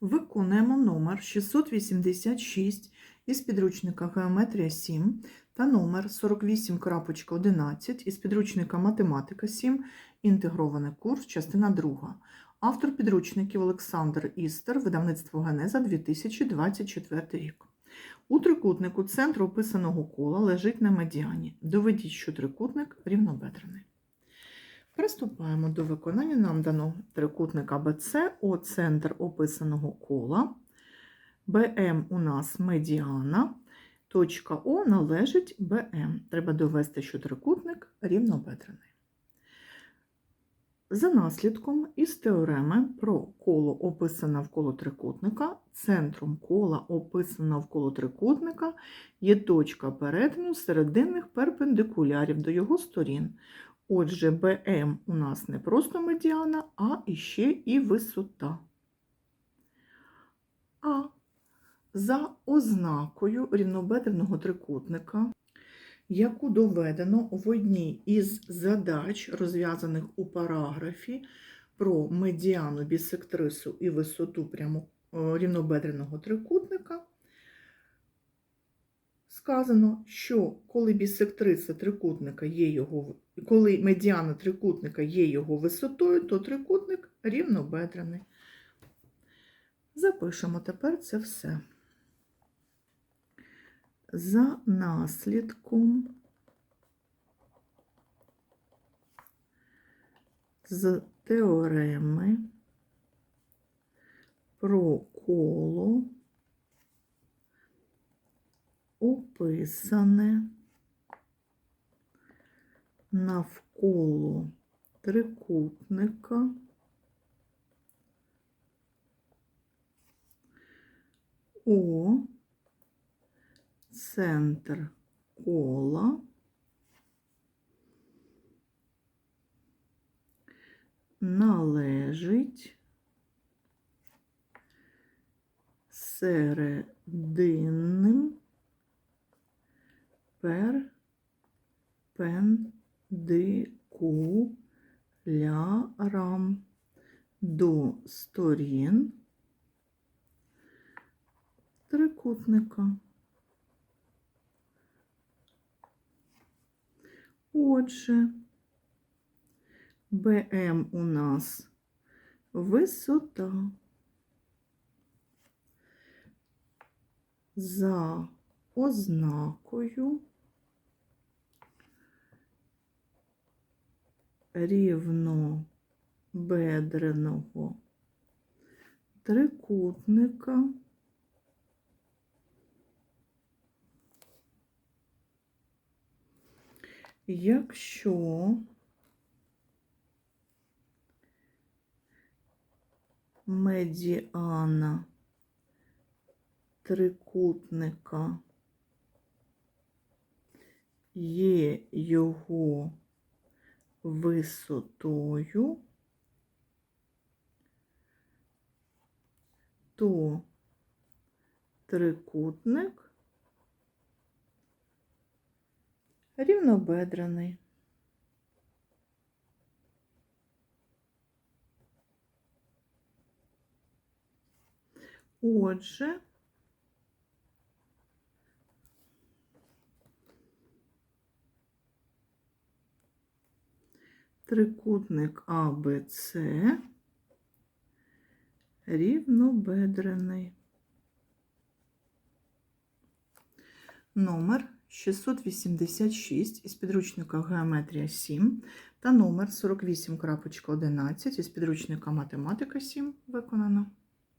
Виконуємо номер 686 із підручника Геометрія 7 та номер 48.11 із підручника Математика 7, інтегрований курс, частина 2. Автор підручників Олександр Істер, видавництво Генеза 2024 рік. У трикутнику центр описаного кола лежить на медіані. Доведіть, що трикутник рівнобедрений. Приступаємо до виконання. Нам дано трикутник АБЦ, О центр описаного кола. БМ у нас медіана. Точка О належить БМ. Треба довести, що трикутник рівнобедрений. За наслідком із теореми про коло описане навколо трикутника, центром кола описане навколо трикутника є точка перетину серединних перпендикулярів до його сторін. Отже, БМ у нас не просто медіана, а іще і висота. А за ознакою рівнобедреного трикутника, яку доведено в одній із задач, розв'язаних у параграфі про медіану бісектрису і висоту прямо е, рівнобедреного трикутника, сказано, що коли бісектриса трикутника є його, коли медіана трикутника є його висотою, то трикутник рівнобедрений. Запишемо тепер це все. За наслідком з теореми про коло описане навколо трикутника. О центр кола. Належить серединним перпендикулярам до сторін трикутника. Отже, БМ у нас висота за ознакою рівнобедреного трикутника. Якщо медіана трикутника є його висотою, то трикутник рівнобедрений. Отже, трикутник АБЦ рівнобедрений. Номер 686 із підручника Геометрія 7 та номер 48.11 із підручника Математика 7 виконано.